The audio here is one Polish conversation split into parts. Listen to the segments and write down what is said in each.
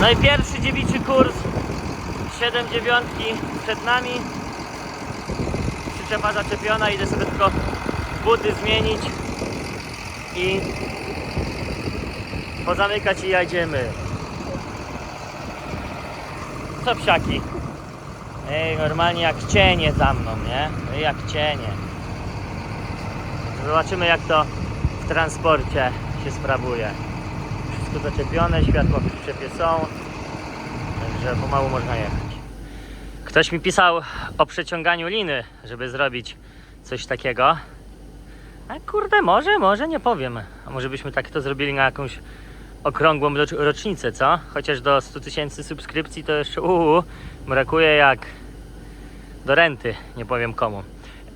No i pierwszy dziewiczy kurs 7 dziewiątki przed nami. Przyczepa zaczepiona, idę sobie tylko buty zmienić i pozamykać i jedziemy. Co psiaki? Ej, normalnie jak cienie za mną, nie? Jak cienie. Zobaczymy jak to w transporcie się sprawuje. Wszystko zaczepione, światła w przyczepie są. Także pomału można jechać. Ktoś mi pisał o przeciąganiu liny, żeby zrobić coś takiego. A kurde, może, może, nie powiem. A może byśmy tak to zrobili na jakąś okrągłą rocz- rocznicę, co? Chociaż do 100 tysięcy subskrypcji to jeszcze uuu, brakuje jak do renty, nie powiem komu.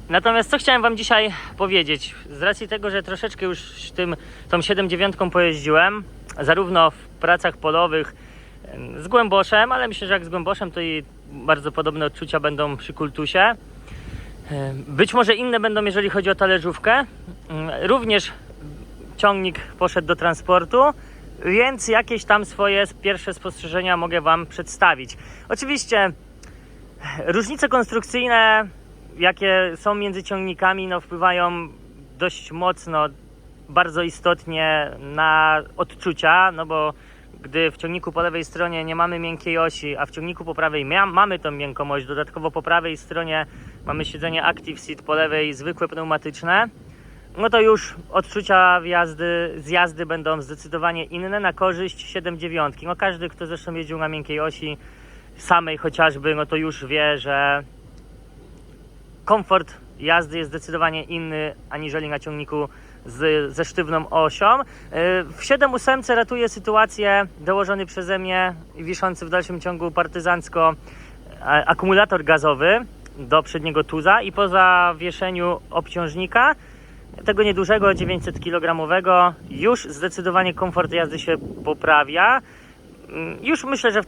Natomiast co chciałem Wam dzisiaj powiedzieć, z racji tego, że troszeczkę już tym, tą 7-9 pojeździłem, zarówno w pracach polowych z Głęboszem, ale myślę, że jak z Głęboszem, to i bardzo podobne odczucia będą przy Kultusie. Być może inne będą, jeżeli chodzi o talerzówkę. Em, Również ciągnik poszedł do transportu, więc jakieś tam swoje pierwsze spostrzeżenia mogę Wam przedstawić. Oczywiście różnice konstrukcyjne, jakie są między ciągnikami, no, wpływają dość mocno, bardzo istotnie na odczucia, no bo gdy w ciągniku po lewej stronie nie mamy miękkiej osi, a w ciągniku po prawej mamy tą miękką oś, dodatkowo po prawej stronie mamy siedzenie Active Seat, po lewej zwykłe pneumatyczne, no to już odczucia wjazdy, z jazdy będą zdecydowanie inne na korzyść 7.9. No każdy, kto zresztą jeździł na miękkiej osi, samej chociażby, no to już wie, że komfort jazdy jest zdecydowanie inny aniżeli na ciągniku z, ze sztywną osią. Yy, W 7.8 ratuje sytuację dołożony przeze mnie i wiszący w dalszym ciągu partyzancko e, akumulator gazowy do przedniego tuza i po zawieszeniu obciążnika tego niedużego 900 kg już zdecydowanie komfort jazdy się poprawia. Mm, Już myślę, że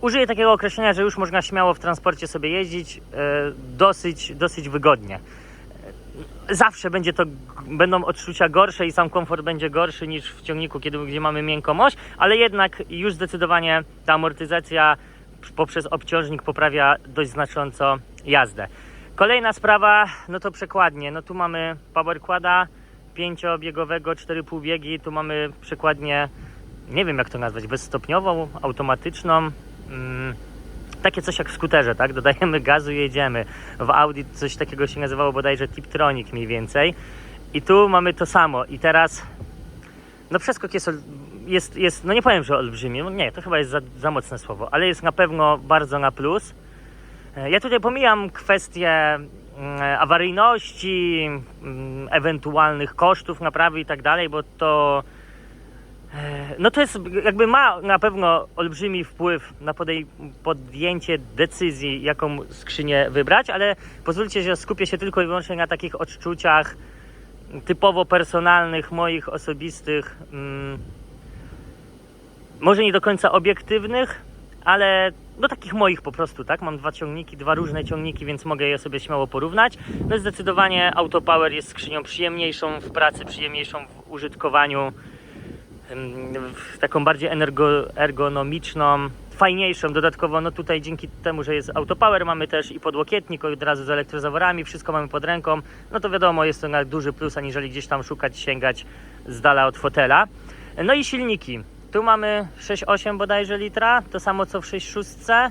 użyję takiego określenia, że już można śmiało w transporcie sobie jeździć e, dosyć, dosyć wygodnie. Zawsze będzie to, będą odczucia gorsze i sam komfort będzie gorszy niż w ciągniku, kiedy, gdzie mamy miękką oś, ale jednak już zdecydowanie ta amortyzacja poprzez obciążnik poprawia dość znacząco jazdę. Kolejna sprawa, no to przekładnie. No tu mamy power quada pięciobiegowego, 4,5 biegi, tu mamy przekładnię nie wiem jak to nazwać, bezstopniową, automatyczną. Mm, takie coś jak w skuterze, tak? Dodajemy gazu i jedziemy. W Audi coś takiego się nazywało bodajże Tiptronic mniej więcej. I tu mamy to samo. I teraz no przeskok jest, jest, jest no nie powiem, że olbrzymi, no nie, to chyba jest za, za mocne słowo, ale jest na pewno bardzo na plus. E, Ja tutaj pomijam kwestie mm, awaryjności, mm, ewentualnych kosztów naprawy i tak dalej, bo to no to jest jakby ma na pewno olbrzymi wpływ na podej- podjęcie decyzji, jaką skrzynię wybrać, ale pozwólcie, że skupię się tylko i wyłącznie na takich odczuciach typowo personalnych, moich osobistych, mm, może nie do końca obiektywnych, ale no takich moich po prostu, tak? Mam dwa ciągniki, dwa różne ciągniki, więc mogę je sobie śmiało porównać. No zdecydowanie Autopower jest skrzynią przyjemniejszą w pracy, przyjemniejszą w użytkowaniu, taką bardziej ergonomiczną, fajniejszą. Dodatkowo, no tutaj dzięki temu, że jest Autopower, mamy też i podłokietnik od razu z elektrozaworami, wszystko mamy pod ręką. No to wiadomo, jest to na duży plus, aniżeli gdzieś tam szukać, sięgać z dala od fotela. No i silniki. Tu mamy 6,8 bodajże litra, to samo co w 6,6.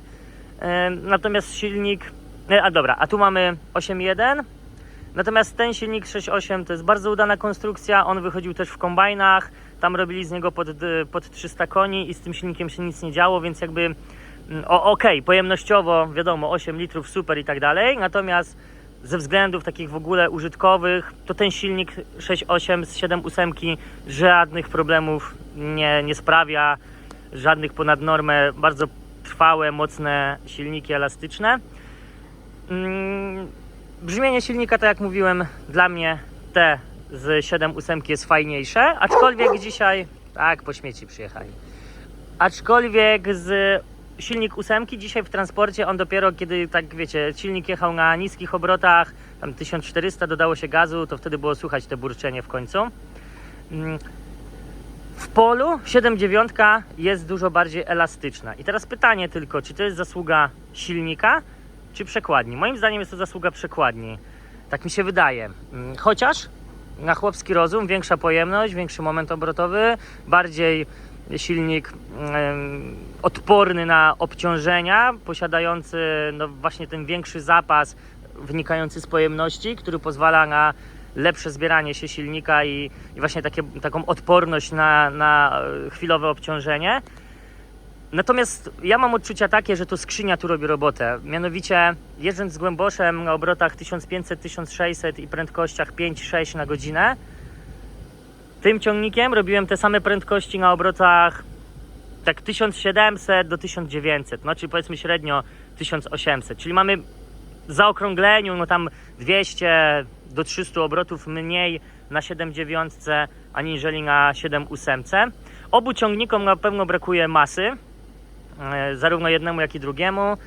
Ym, Natomiast silnik, e, a dobra, a tu mamy 8,1. Natomiast ten silnik 6.8 to jest bardzo udana konstrukcja. On wychodził też w kombajnach. Tam robili z niego pod, pod 300 koni i z tym silnikiem się nic nie działo, więc jakby mm, okej, pojemnościowo wiadomo 8 litrów super i tak dalej. Natomiast ze względów takich w ogóle użytkowych, to ten silnik 6.8 z 7.8 żadnych problemów nie, nie sprawia, żadnych ponad normę, bardzo trwałe, mocne silniki elastyczne. Mm, Brzmienie silnika, tak jak mówiłem, dla mnie te z 7.8 jest fajniejsze, aczkolwiek dzisiaj, tak, po śmieci przyjechali. Aczkolwiek z silnik ósemki dzisiaj w transporcie, on dopiero kiedy, tak wiecie, silnik jechał na niskich obrotach, tam 1400 dodało się gazu, to wtedy było słychać te burczenie w końcu. Mm, W polu 7.9 jest dużo bardziej elastyczna. I teraz pytanie tylko, czy to jest zasługa silnika, czy przekładni? Moim zdaniem jest to zasługa przekładni. Tak mi się wydaje. Mm, Chociaż na chłopski rozum większa pojemność, większy moment obrotowy, bardziej silnik odporny na obciążenia, posiadający no właśnie ten większy zapas wynikający z pojemności, który pozwala na lepsze zbieranie się silnika i, i właśnie takie, taką odporność na, na e, chwilowe obciążenie. Natomiast ja mam odczucia takie, że to skrzynia tu robi robotę. Mianowicie jeżdżąc z głęboszem na obrotach 1500-1600 i prędkościach 5-6 na godzinę, tym ciągnikiem robiłem te same prędkości na obrotach tak 1700 do 1900, no czyli powiedzmy średnio 1800, czyli mamy w zaokrągleniu no tam 200 do 300 obrotów mniej na 7,9 aniżeli na 7,8. Obu ciągnikom na pewno brakuje masy, zarówno jednemu jak i drugiemu.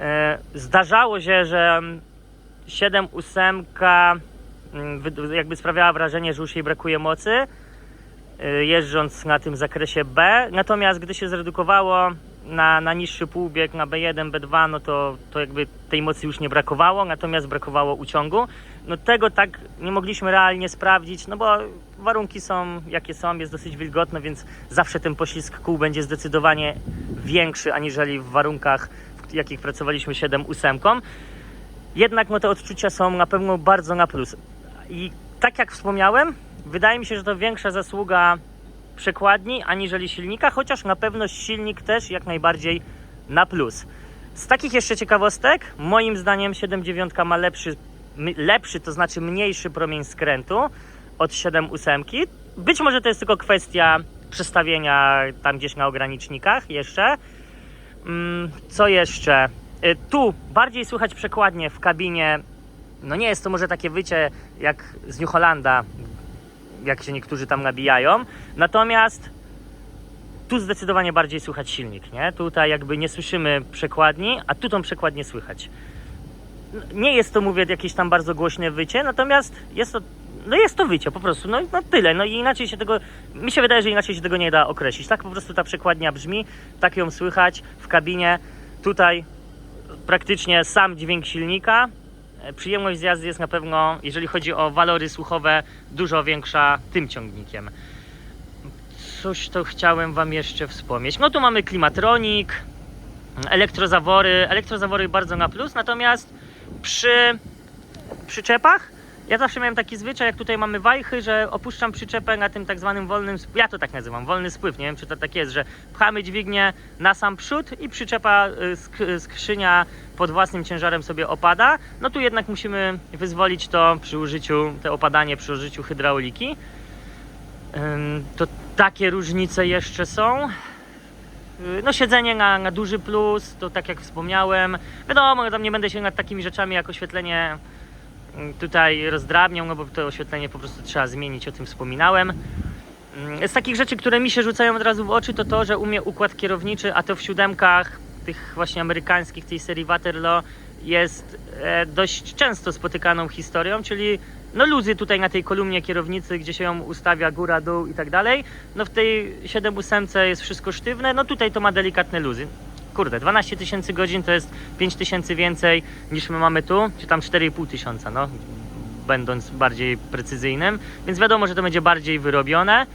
E, Zdarzało się, że 7,8 mm, wy- jakby sprawiała wrażenie, że już jej brakuje mocy, y, jeżdżąc na tym zakresie B. Natomiast gdy się zredukowało na, na niższy półbieg, na B1, B2, no to, to jakby tej mocy już nie brakowało, natomiast brakowało uciągu. No tego tak nie mogliśmy realnie sprawdzić, no bo warunki są jakie są, jest dosyć wilgotno, więc zawsze ten poślizg kół będzie zdecydowanie większy aniżeli w warunkach, w jakich pracowaliśmy 7-8. Jednak no, te odczucia są na pewno bardzo na plus. I tak jak wspomniałem, wydaje mi się, że to większa zasługa przekładni aniżeli silnika, chociaż na pewno silnik też jak najbardziej na plus. Z takich jeszcze ciekawostek, moim zdaniem 7.9 ma lepszy, lepszy, to znaczy mniejszy promień skrętu od 7.8. Być może to jest tylko kwestia przestawienia tam gdzieś na ogranicznikach jeszcze. Mm, Co jeszcze? Y, Tu bardziej słychać przekładnie w kabinie. No nie jest to może takie wycie jak z New jak się niektórzy tam nabijają. Natomiast tu zdecydowanie bardziej słychać silnik, nie? Tutaj jakby nie słyszymy przekładni, a tu tą przekładnię słychać. Nie jest to, mówię, jakieś tam bardzo głośne wycie, natomiast jest to, no jest to wycie po prostu, no, no tyle, no i inaczej się tego, mi się wydaje, że inaczej się tego nie da określić. Tak po prostu ta przekładnia brzmi, tak ją słychać w kabinie, tutaj praktycznie sam dźwięk silnika. E, Przyjemność z jazdy jest na pewno, jeżeli chodzi o walory słuchowe, dużo większa tym ciągnikiem. Coś to chciałem Wam jeszcze wspomnieć. No tu mamy klimatronik, elektrozawory. Elektrozawory bardzo na plus, natomiast przy przyczepach ja zawsze miałem taki zwyczaj, jak tutaj mamy wajchy, że opuszczam przyczepę na tym tak zwanym wolnym, ja to tak nazywam, wolny spływ, nie wiem czy to tak jest, że pchamy dźwignię na sam przód i przyczepa, y, sk- skrzynia pod własnym ciężarem sobie opada. No tu jednak musimy wyzwolić to przy użyciu, te opadanie przy użyciu hydrauliki. To takie różnice jeszcze są. Y, No siedzenie na, na duży plus, to tak jak wspomniałem. Wiadomo, tam nie będę się nad takimi rzeczami jak oświetlenie mm, tutaj rozdrabniał, no bo to oświetlenie po prostu trzeba zmienić, o tym wspominałem. Mm, Z takich rzeczy, które mi się rzucają od razu w oczy, to to, że umie układ kierowniczy, a to w siódemkach tych właśnie amerykańskich, tej serii Waterloo jest e, dość często spotykaną historią, czyli no luzy tutaj na tej kolumnie kierownicy, gdzie się ją ustawia góra, dół i tak dalej. No w tej 7.8 jest wszystko sztywne, no tutaj to ma delikatne luzy. Kurde, 12 tysięcy godzin to jest 5 tysięcy więcej niż my mamy tu, czy tam 4,5 tysiąca, no będąc bardziej precyzyjnym, więc wiadomo, że to będzie bardziej wyrobione.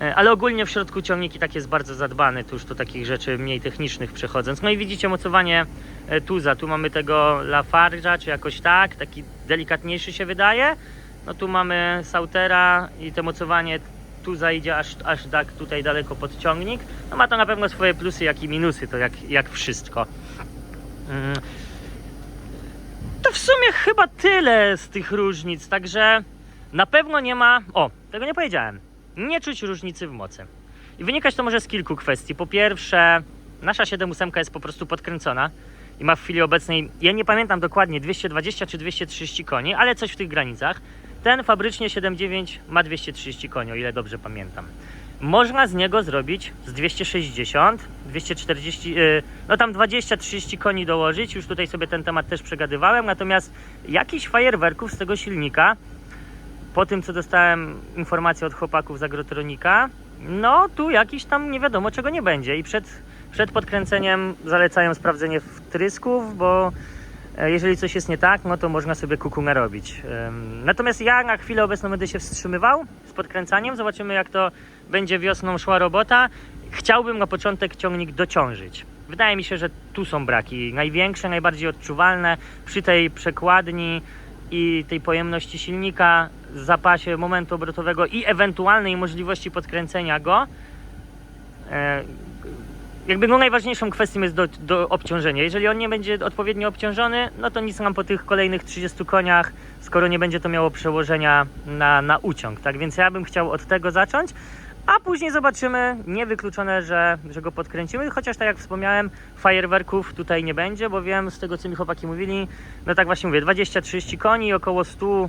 E, Ale ogólnie w środku ciągnik i tak jest bardzo zadbany, tu już do takich rzeczy mniej technicznych przechodząc. No i widzicie mocowanie e, tuza. Tu mamy tego Lafarge'a, czy jakoś tak, taki delikatniejszy się wydaje. No tu mamy Sautera i to mocowanie tuza idzie aż, aż tak tutaj daleko pod ciągnik. No ma to na pewno swoje plusy, jak i minusy, to jak, jak wszystko. Mm. To w sumie chyba tyle z tych różnic, także na pewno nie ma. O, tego nie powiedziałem. Nie czuć różnicy w mocy. I wynikać to może z kilku kwestii. Po pierwsze, nasza 7.8 jest po prostu podkręcona i ma w chwili obecnej, ja nie pamiętam dokładnie, 220 czy 230 koni, ale coś w tych granicach. Ten fabrycznie 7.9 ma 230 koni, o ile dobrze pamiętam. Można z niego zrobić z 260, 240, yy, no tam 20-30 koni dołożyć. Już tutaj sobie ten temat też przegadywałem. Natomiast jakiś fajerwerków z tego silnika, po tym co dostałem informację od chłopaków z Agrotronika, no tu jakiś tam nie wiadomo czego nie będzie i przed, przed podkręceniem zalecają sprawdzenie wtrysków, bo e, jeżeli coś jest nie tak, no to można sobie kuku narobić. Em, Natomiast ja na chwilę obecną będę się wstrzymywał z podkręcaniem, zobaczymy jak to będzie wiosną szła robota. Chciałbym na początek ciągnik dociążyć. Wydaje mi się, że tu są braki największe, najbardziej odczuwalne przy tej przekładni i tej pojemności silnika, zapasie momentu obrotowego i ewentualnej możliwości podkręcenia go. Jakby no najważniejszą kwestią jest do, do obciążenia. Jeżeli on nie będzie odpowiednio obciążony, no to nic nam po tych kolejnych 30 koniach, skoro nie będzie to miało przełożenia na, na uciąg. Tak więc ja bym chciał od tego zacząć, a później zobaczymy. Niewykluczone, że, że go podkręcimy, chociaż tak jak wspomniałem, fajerwerków tutaj nie będzie, bo wiem z tego co mi chłopaki mówili, no tak właśnie mówię, 20-30 koni około 100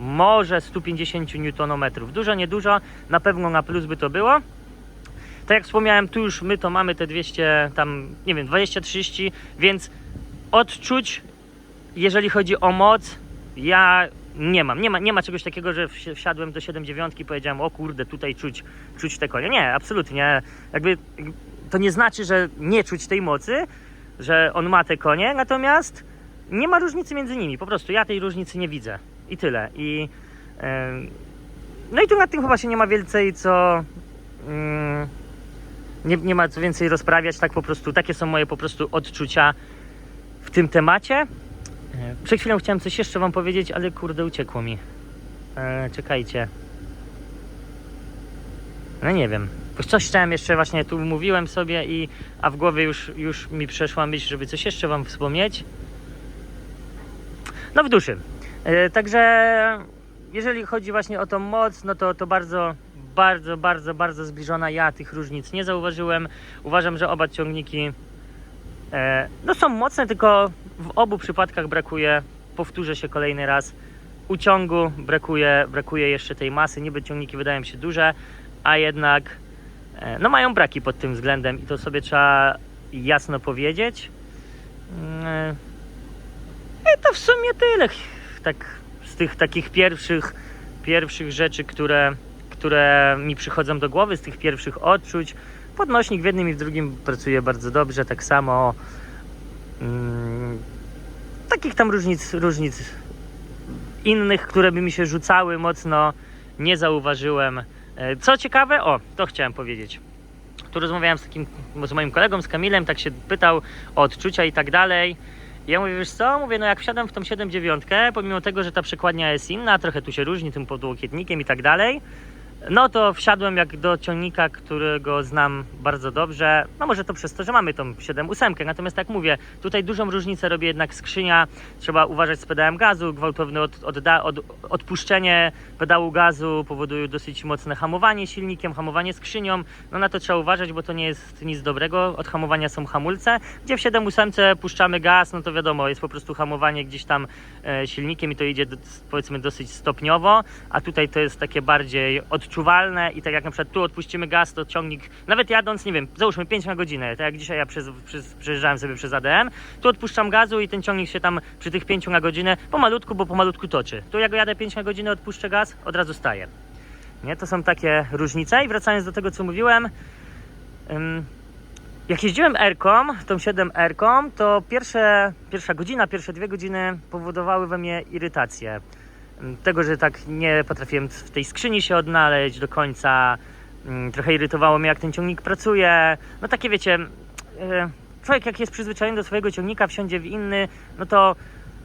może 150 Nm. Dużo, niedużo, na pewno na plus by to było. Tak jak wspomniałem, tu już my to mamy te 200, tam nie wiem, 20-30, więc odczuć, jeżeli chodzi o moc, ja nie mam. Nie ma, nie ma czegoś takiego, że wsi- wsiadłem do 7.9 i powiedziałem, o kurde, tutaj czuć, czuć te konie. Nie, absolutnie. Jakby to nie znaczy, że nie czuć tej mocy, że on ma te konie, natomiast nie ma różnicy między nimi. Po prostu ja tej różnicy nie widzę. I tyle. I, em, no i tu nad tym chyba się nie ma więcej co. mm, nie, nie ma co więcej rozprawiać, tak po prostu, takie są moje po prostu odczucia w tym temacie. Przed chwilą chciałem coś jeszcze wam powiedzieć, ale kurde uciekło mi. E, czekajcie. No nie wiem. Coś chciałem jeszcze właśnie tu mówiłem sobie i a w głowie już, już mi przeszła myśl, żeby coś jeszcze wam wspomnieć. No w duszy. E, Także jeżeli chodzi właśnie o tą moc, no to, to bardzo, bardzo, bardzo, bardzo zbliżona. Ja tych różnic nie zauważyłem. Uważam, że oba ciągniki e, no są mocne, tylko w obu przypadkach brakuje, powtórzę się kolejny raz, uciągu, brakuje, brakuje jeszcze tej masy. Niby ciągniki wydają się duże, a jednak e, no mają braki pod tym względem i to sobie trzeba jasno powiedzieć. Mm, I to w sumie tyle. Tak z tych takich pierwszych, pierwszych rzeczy, które, które mi przychodzą do głowy, z tych pierwszych odczuć. Podnośnik w jednym i w drugim pracuje bardzo dobrze, tak samo. Mm, takich tam różnic, różnic innych, które by mi się rzucały mocno, nie zauważyłem. E, Co ciekawe, o, to chciałem powiedzieć. Tu rozmawiałem z takim, z moim kolegą, z Kamilem, tak się pytał o odczucia i tak dalej. Ja mówię, wiesz co? Mówię, no jak wsiadam w tą 7.9, pomimo tego, że ta przekładnia jest inna, trochę tu się różni tym podłokietnikiem i tak dalej, no to wsiadłem jak do ciągnika, którego znam bardzo dobrze. No może to przez to, że mamy tą 7.8, natomiast tak mówię, tutaj dużą różnicę robi jednak skrzynia. Trzeba uważać z pedałem gazu, gwałtowne od, od, odpuszczenie pedału gazu powoduje dosyć mocne hamowanie silnikiem, hamowanie skrzynią. No na to trzeba uważać, bo to nie jest nic dobrego. Od hamowania są hamulce. Gdzie w 7.8 puszczamy gaz, no to wiadomo, jest po prostu hamowanie gdzieś tam e, silnikiem i to idzie powiedzmy dosyć stopniowo, a tutaj to jest takie bardziej odczuwalne i tak jak na przykład tu odpuścimy gaz, to ciągnik, nawet jadąc, nie wiem, załóżmy 5 na godzinę, tak jak dzisiaj ja przez, przez, przejeżdżałem sobie przez ADM, tu odpuszczam gazu i ten ciągnik się tam przy tych 5 na godzinę pomalutku, bo pomalutku toczy. Tu jak jadę 5 na godzinę, odpuszczę gaz, od razu staje. Nie, to są takie różnice i wracając do tego, co mówiłem, ym, jak jeździłem R-ką, tą 7 R-ką, to pierwsze, pierwsza godzina, pierwsze dwie godziny powodowały we mnie irytację. Tego, że tak nie potrafiłem w tej skrzyni się odnaleźć do końca. Ym, Trochę irytowało mnie, jak ten ciągnik pracuje. No takie wiecie, yy, człowiek jak jest przyzwyczajony do swojego ciągnika, wsiądzie w inny, no to,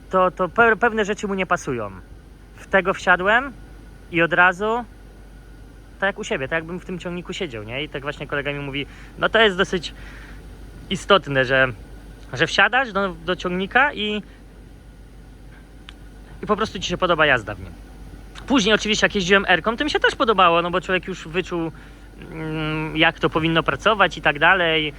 to, to pe- pewne rzeczy mu nie pasują. W tego wsiadłem i od razu tak jak u siebie, tak jakbym w tym ciągniku siedział, nie? I tak właśnie kolega mi mówi, no to jest dosyć istotne, że, że wsiadasz do, do ciągnika i, i po prostu ci się podoba jazda w nim. Później oczywiście jak jeździłem R-ką, to mi się też podobało, no bo człowiek już wyczuł mm, jak to powinno pracować i tak dalej.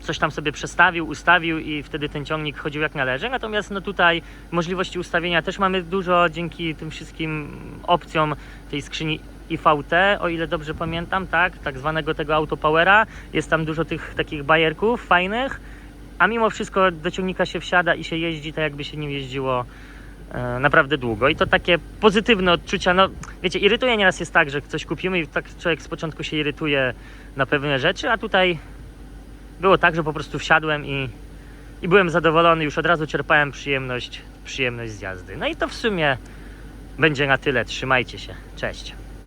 Coś tam sobie przestawił, ustawił i wtedy ten ciągnik chodził jak należy. Natomiast no tutaj możliwości ustawienia też mamy dużo dzięki tym wszystkim opcjom tej skrzyni IVT, o ile dobrze pamiętam, tak, tak zwanego tego autopowera. Jest tam dużo tych takich bajerków fajnych, a mimo wszystko do ciągnika się wsiada i się jeździ tak jakby się nim jeździło naprawdę długo. I to takie pozytywne odczucia, no wiecie, irytuje nieraz jest tak, że coś kupimy i tak człowiek z początku się irytuje na pewne rzeczy, a tutaj było tak, że po prostu wsiadłem i, i byłem zadowolony, już od razu czerpałem przyjemność, przyjemność z jazdy. No i to w sumie będzie na tyle, trzymajcie się, cześć.